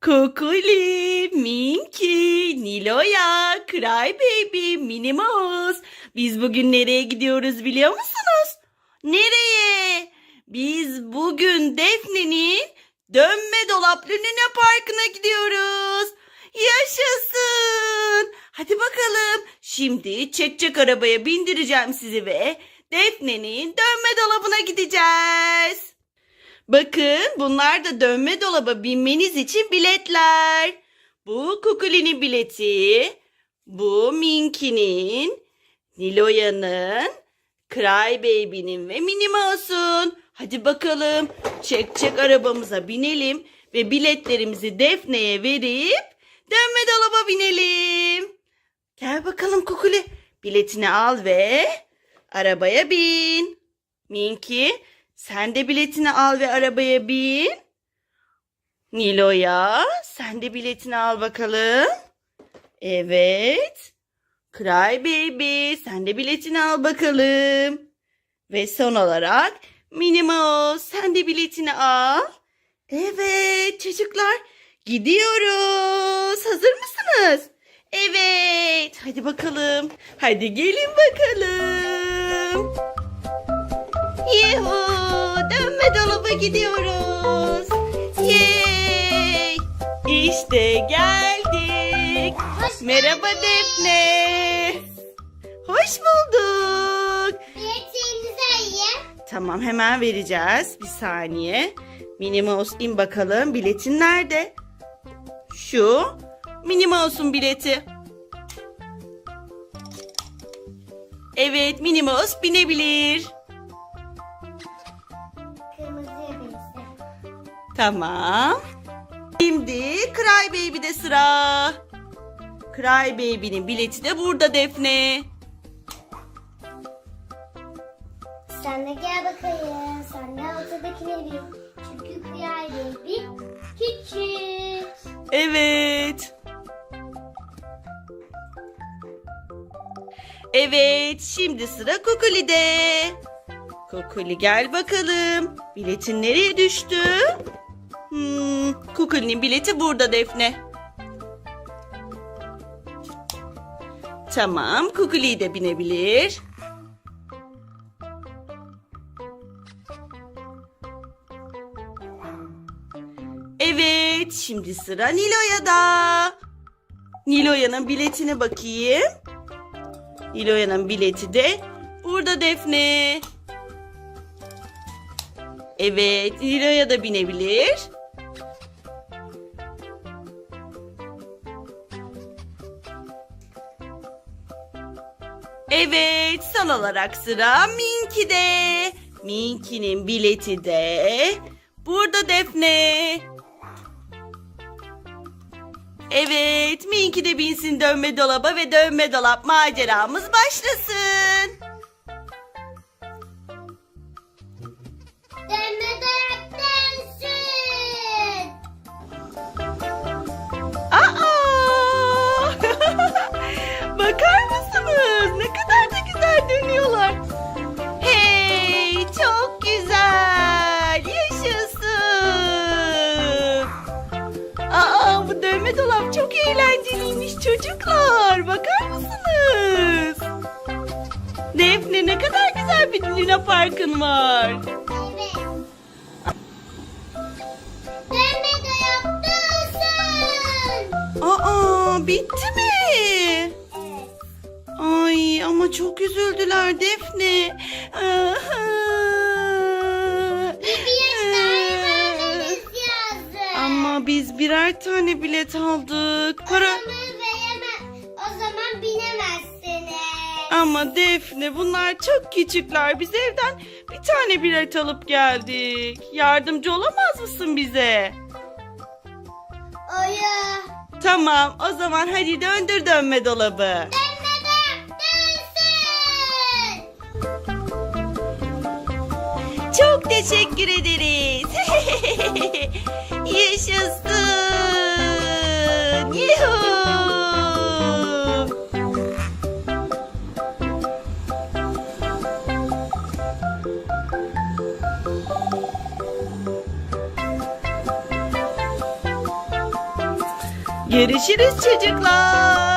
Kukuli, Minky, Niloya, Cry Baby, Minnie Mouse. Biz bugün nereye gidiyoruz biliyor musunuz? Nereye? Biz bugün Defne'nin dönme dolap Lüne Parkı'na gidiyoruz. Yaşasın. Hadi bakalım. Şimdi çek çek arabaya bindireceğim sizi ve Defne'nin dönme dolabına gideceğiz. Bakın bunlar da dönme dolaba binmeniz için biletler. Bu Kukuli'nin bileti. Bu Minky'nin. Niloya'nın. Cry Baby'nin ve Minnie Mouse'un. Hadi bakalım çek çek arabamıza binelim ve biletlerimizi Defne'ye verip dönme dolaba binelim. Gel bakalım Kukuli. Biletini al ve arabaya bin. Minky sen de biletini al ve arabaya bin. Nilo'ya sen de biletini al bakalım. Evet. Cry Baby sen de biletini al bakalım. Ve son olarak Minnie Mouse sen de biletini al. Evet çocuklar gidiyoruz. Hazır mısınız? Evet. Hadi bakalım. Hadi gelin bakalım. Yuhu! Dolaba gidiyoruz. Yay! İşte geldik. Hoş Merhaba Defne. Hoş bulduk. Biletinizi ayın. Tamam hemen vereceğiz. Bir saniye. Minnie Mouse in bakalım. Biletin nerede? Şu. Minnie Mouse'un bileti. Evet Minnie Mouse binebilir. Tamam. Şimdi Cry Baby'de sıra. Cry Baby'nin bileti de burada Defne. Sen de gel bakayım. Sen de ortadakine bin. Çünkü kıyar bir küçük. Evet. Evet, şimdi sıra Kukuli'de. Kukuli gel bakalım. Biletin nereye düştü? Hmm, Kukuli'nin bileti burada Defne. Tamam, Kukuli de binebilir. Evet, şimdi sıra Nilo'ya'da. Nilo'ya'nın biletine bakayım. Nilo'ya'nın bileti de burada Defne. Evet, Nilo'ya da binebilir. Evet, son olarak sıra Minky'de. Minky'nin bileti de burada Defne. Evet, Minky de binsin dönme dolaba ve dönme dolap maceramız başlasın. Bir Luna Park'ın var. Evet. Dönme dayak dönsün. Aa, bitti mi? Evet. Ay ama çok üzüldüler Defne. Bir bilet daha vermemiz lazım. Ama biz birer tane bilet aldık. Ama Defne bunlar çok küçükler. Biz evden bir tane bilet alıp geldik. Yardımcı olamaz mısın bize? Oya. Tamam o zaman hadi döndür dönme dolabı. Dönme dayak dönsün. Çok teşekkür ederiz. Yaşasın. Görüşürüz çocuklar.